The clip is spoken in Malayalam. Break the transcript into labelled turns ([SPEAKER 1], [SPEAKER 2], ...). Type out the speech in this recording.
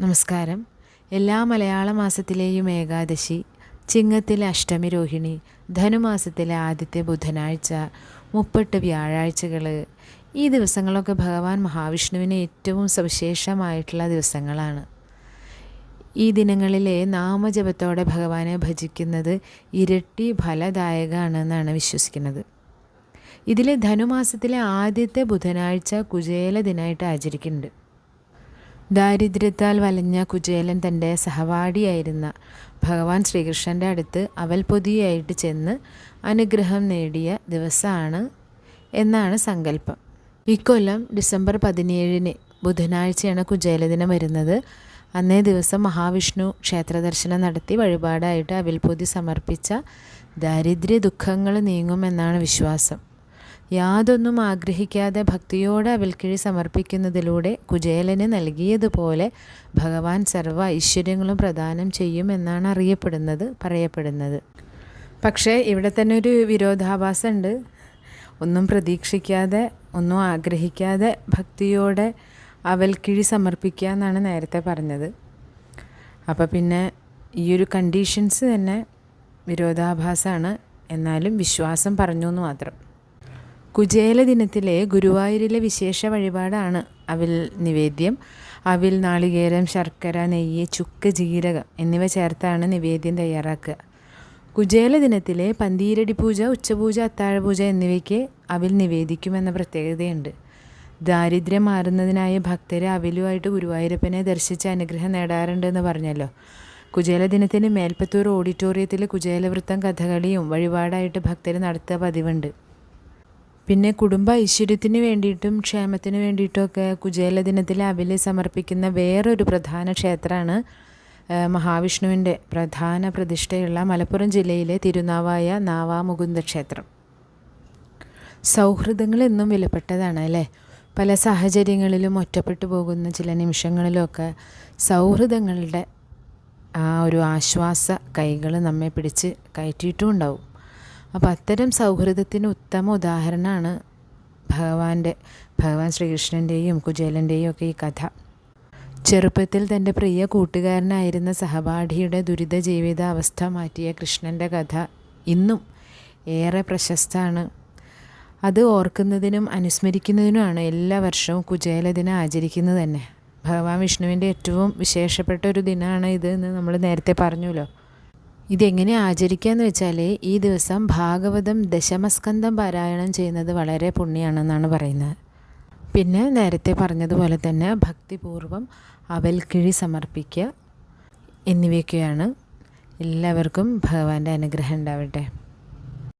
[SPEAKER 1] നമസ്കാരം. എല്ലാ മലയാള മാസത്തിലെയും ഏകാദശി ചിങ്ങത്തിലെ അഷ്ടമി രോഹിണി ധനുമാസത്തിലെ ആദ്യത്തെ ബുധനാഴ്ച മുപ്പട്ട് വ്യാഴാഴ്ചകൾ ഈ ദിവസങ്ങളൊക്കെ ഭഗവാൻ മഹാവിഷ്ണുവിന് ഏറ്റവും സവിശേഷമായിട്ടുള്ള ദിവസങ്ങളാണ്. ഈ ദിനങ്ങളിലെ നാമജപത്തോടെ ഭഗവാനെ ഭജിക്കുന്നത് ഇരട്ടി ഫലദായകമാണെന്നാണ് വിശ്വസിക്കുന്നത്. ഇതിൽ ധനുമാസത്തിലെ ആദ്യത്തെ ബുധനാഴ്ച കുചേല ദിനമായിട്ട് ആചരിക്കുന്നുണ്ട്. ദാരിദ്ര്യത്താൽ വലഞ്ഞ കുചേലൻ തന്റെ സഹപാഠിയായിരുന്ന ഭഗവാൻ ശ്രീകൃഷ്ണന്റെ അടുത്ത് അവൽപൊതിയായിട്ട് ചെന്ന് അനുഗ്രഹം നേടിയ ദിവസമാണ് എന്നാണ് സങ്കല്പം. ഇക്കൊല്ലം ഡിസംബർ പതിനേഴിന് ബുധനാഴ്ചയാണ് കുചേലദിനം വരുന്നത്. അന്നേ ദിവസം മഹാവിഷ്ണു ക്ഷേത്രദർശനം നടത്തി വഴിപാടായിട്ട് അവിൽപൊതി സമർപ്പിച്ച ദാരിദ്ര്യ ദുഃഖങ്ങൾ നീങ്ങുമെന്നാണ് വിശ്വാസം. യാതൊന്നും ആഗ്രഹിക്കാതെ ഭക്തിയോടെ അവൽക്കിഴി സമർപ്പിക്കുന്നതിലൂടെ കുചേലന് നൽകിയതുപോലെ ഭഗവാൻ സർവ ഐശ്വര്യങ്ങളും പ്രദാനം ചെയ്യുമെന്നാണ് അറിയപ്പെടുന്നത് പറയപ്പെടുന്നത്. പക്ഷേ ഇവിടെ തന്നെ ഒരു വിരോധാഭാസമുണ്ട് ഒന്നും പ്രതീക്ഷിക്കാതെ ഒന്നും ആഗ്രഹിക്കാതെ ഭക്തിയോടെ അവൽക്കിഴി സമർപ്പിക്കുക എന്നാണ് നേരത്തെ പറഞ്ഞത്. അപ്പോൾ പിന്നെ ഈ ഒരു കണ്ടീഷൻസ് തന്നെ വിരോധാഭാസമാണ് എന്നാലും വിശ്വാസം പറഞ്ഞു എന്ന് മാത്രം. കുചേല ദിനത്തിലെ ഗുരുവായൂരിലെ വിശേഷ വഴിപാടാണ്. അവിൽ നിവേദ്യം അവിൽ നാളികേരം ശർക്കര നെയ്യ് ചുക്ക് ജീരകം എന്നിവ ചേർത്താണ് നിവേദ്യം തയ്യാറാക്കുക. കുചേല ദിനത്തിലെ പന്തീരടി പൂജ ഉച്ചപൂജ അത്താഴപൂജ എന്നിവയ്ക്ക് അവിൽ നിവേദിക്കുമെന്ന പ്രത്യേകതയുണ്ട്. ദാരിദ്ര്യം മാറുന്നതിനായി ഭക്തരെ അവിലുമായിട്ട് ഗുരുവായൂരപ്പനെ ദർശിച്ച് അനുഗ്രഹം നേടാറുണ്ടെന്ന് പറഞ്ഞല്ലോ. കുചേല ദിനത്തിന് മേൽപ്പത്തൂർ ഓഡിറ്റോറിയത്തിൽ കുചേലവൃത്തം കഥകളിയും വഴിപാടായിട്ട് ഭക്തർ നടത്തുക പതിവുണ്ട്. പിന്നെ കുടുംബ ഐശ്വര്യത്തിന് വേണ്ടിയിട്ടും ക്ഷേമത്തിന് വേണ്ടിയിട്ടുമൊക്കെ കുചേല ദിനത്തിൽ അവിൽ സമർപ്പിക്കുന്ന വേറൊരു പ്രധാന ക്ഷേത്രമാണ് മഹാവിഷ്ണുവിന്റെ പ്രധാന പ്രതിഷ്ഠയുള്ള മലപ്പുറം ജില്ലയിലെ തിരുനാവായ നാവാമുകുന്ദ ക്ഷേത്രം. സൗഹൃദങ്ങൾ എന്നും വിലപ്പെട്ടതാണ് അല്ലേ? പല സാഹചര്യങ്ങളിലും ഒറ്റപ്പെട്ടു പോകുന്ന ചില നിമിഷങ്ങളിലൊക്കെ സൗഹൃദങ്ങളുടെ ആ ഒരു ആശ്വാസ കൈകൾ നമ്മെ പിടിച്ച് കയറ്റിയിട്ടും ഉണ്ടാവും അപ്പോൾ അത്തരം സൗഹൃദത്തിന് ഉത്തമ ഉദാഹരണമാണ് ഭഗവാന്റെ ഭഗവാൻ ശ്രീകൃഷ്ണന്റെയും കുചേലന്റെയും ഒക്കെ ഈ കഥ. ചെറുപ്പത്തിൽ തന്റെ പ്രിയ കൂട്ടുകാരനായിരുന്ന സഹപാഠിയുടെ ദുരിത ജീവിത അവസ്ഥ മാറ്റിയ കൃഷ്ണന്റെ കഥ ഇന്നും ഏറെ പ്രശസ്തമാണ്. അത് ഓർക്കുന്നതിനും അനുസ്മരിക്കുന്നതിനുമാണ് എല്ലാ വർഷവും കുചേല ദിനം ആചരിക്കുന്നത് തന്നെ. ഭഗവാൻ വിഷ്ണുവിന്റെ ഏറ്റവും വിശേഷപ്പെട്ട ഒരു ദിനമാണ് ഇത് എന്ന് നമ്മൾ നേരത്തെ പറഞ്ഞല്ലോ ഇതെങ്ങനെ ആചരിക്കാന്ന് വെച്ചാൽ ഈ ദിവസം ഭാഗവതം ദശമസ്കന്ധം പാരായണം ചെയ്യുന്നത് വളരെ പുണ്യമാണെന്നാണ് പറയുന്നത്. പിന്നെ നേരത്തെ പറഞ്ഞതുപോലെ തന്നെ ഭക്തിപൂർവം അവൽക്കിഴി സമർപ്പിക്കുക എന്നിവയൊക്കെയാണ്. എല്ലാവർക്കും ഭഗവാന്റെ അനുഗ്രഹം ഉണ്ടാവട്ടെ.